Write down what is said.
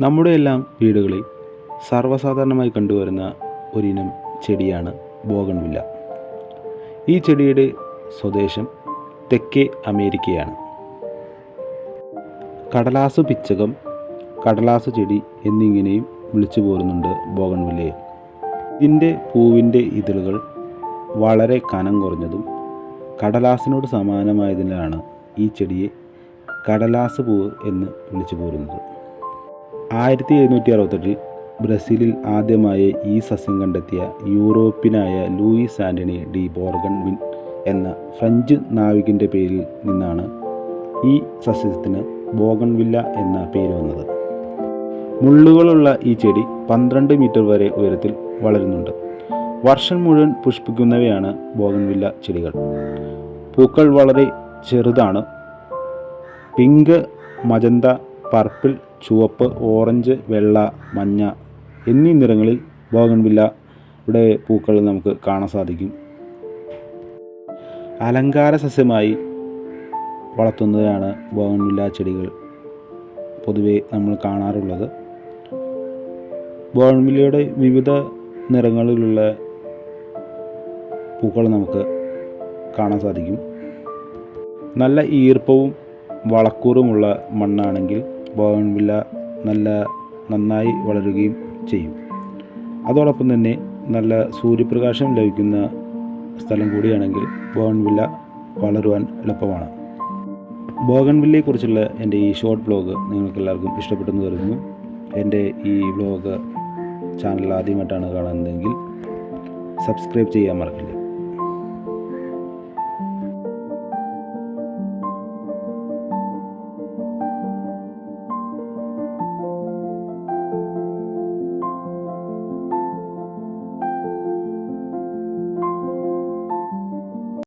നമ്മുടെ എല്ലാം വീടുകളിൽ സർവസാധാരണമായി കണ്ടുവരുന്ന ഒരിനം ചെടിയാണ് ബോഗൺവില്ല. ഈ ചെടിയുടെ സ്വദേശം തെക്കേ അമേരിക്കയാണ്. കടലാസു പിച്ചകം കടലാസു ചെടി എന്നിങ്ങനെയും വിളിച്ചു പോരുന്നുണ്ട് ബോഗൺവില്ലയെ ഇതിന്റെ പൂവിന്റെ ഇതളുകൾ വളരെ കനം കുറഞ്ഞതും കടലാസിനോട് സമാനമായതിനാലാണ് ഈ ചെടിയെ കടലാസ് പൂവ് എന്ന് വിളിച്ചു പോരുന്നത്. ആയിരത്തി എഴുന്നൂറ്റി അറുപത്തെട്ടിൽ ബ്രസീലിൽ ആദ്യമായി ഈ സസ്യം കണ്ടെത്തിയ യൂറോപ്യനായ Louis Antoine de Bougainville എന്ന ഫ്രഞ്ച് നാവികന്റെ പേരിൽ നിന്നാണ് ഈ സസ്യത്തിന് ബോഗൺവില്ല എന്ന പേര് വന്നത്. മുള്ളുകളുള്ള ഈ ചെടി പന്ത്രണ്ട് മീറ്റർ വരെ ഉയരത്തിൽ വളരുന്നുണ്ട്. വർഷം മുഴുവൻ പുഷ്പിക്കുന്നവയാണ് ബോഗൺവില്ല ചെടികൾ. പൂക്കൾ വളരെ ചെറുതാണ്. പിങ്ക് മജന്ത പർപ്പിൾ ചുവപ്പ് ഓറഞ്ച് വെള്ള മഞ്ഞ എന്നീ നിറങ്ങളിൽ ബോഗൺവില്ല ഇവിടെ പൂക്കൾ നമുക്ക് കാണാൻ സാധിക്കും. അലങ്കാര സസ്യമായി വളർത്തുന്നതാണ് ബോഗൺവില്ല ചെടികൾ പൊതുവേ നമ്മൾ കാണാറുള്ളത്. ബോഗൺവില്ലയുടെ വിവിധ നിറങ്ങളിലുള്ള പൂക്കൾ നമുക്ക് കാണാൻ സാധിക്കും. നല്ല ഈർപ്പവും വളക്കൂറുമുള്ള മണ്ണാണെങ്കിൽ ബോഗൺവില്ല നല്ല നന്നായി വളരുകയും ചെയ്യും. അതോടൊപ്പം തന്നെ നല്ല സൂര്യപ്രകാശം ലഭിക്കുന്ന സ്ഥലം കൂടിയാണെങ്കിൽ ബോഗൺവില്ല വളരുവാൻ എളുപ്പമാണ്. ബോഗൻവില്ലയെക്കുറിച്ചുള്ള എന്റെ ഈ ഷോർട്ട് ബ്ലോഗ് നിങ്ങൾക്ക് എല്ലാവർക്കും ഇഷ്ടപ്പെട്ടെന്ന് കരുതുന്നു. എന്റെ ഈ ബ്ലോഗ് ചാനൽ ആദ്യമായിട്ടാണ് കാണുന്നതെങ്കിൽ സബ്സ്ക്രൈബ് ചെയ്യാൻ മറക്കില്ല.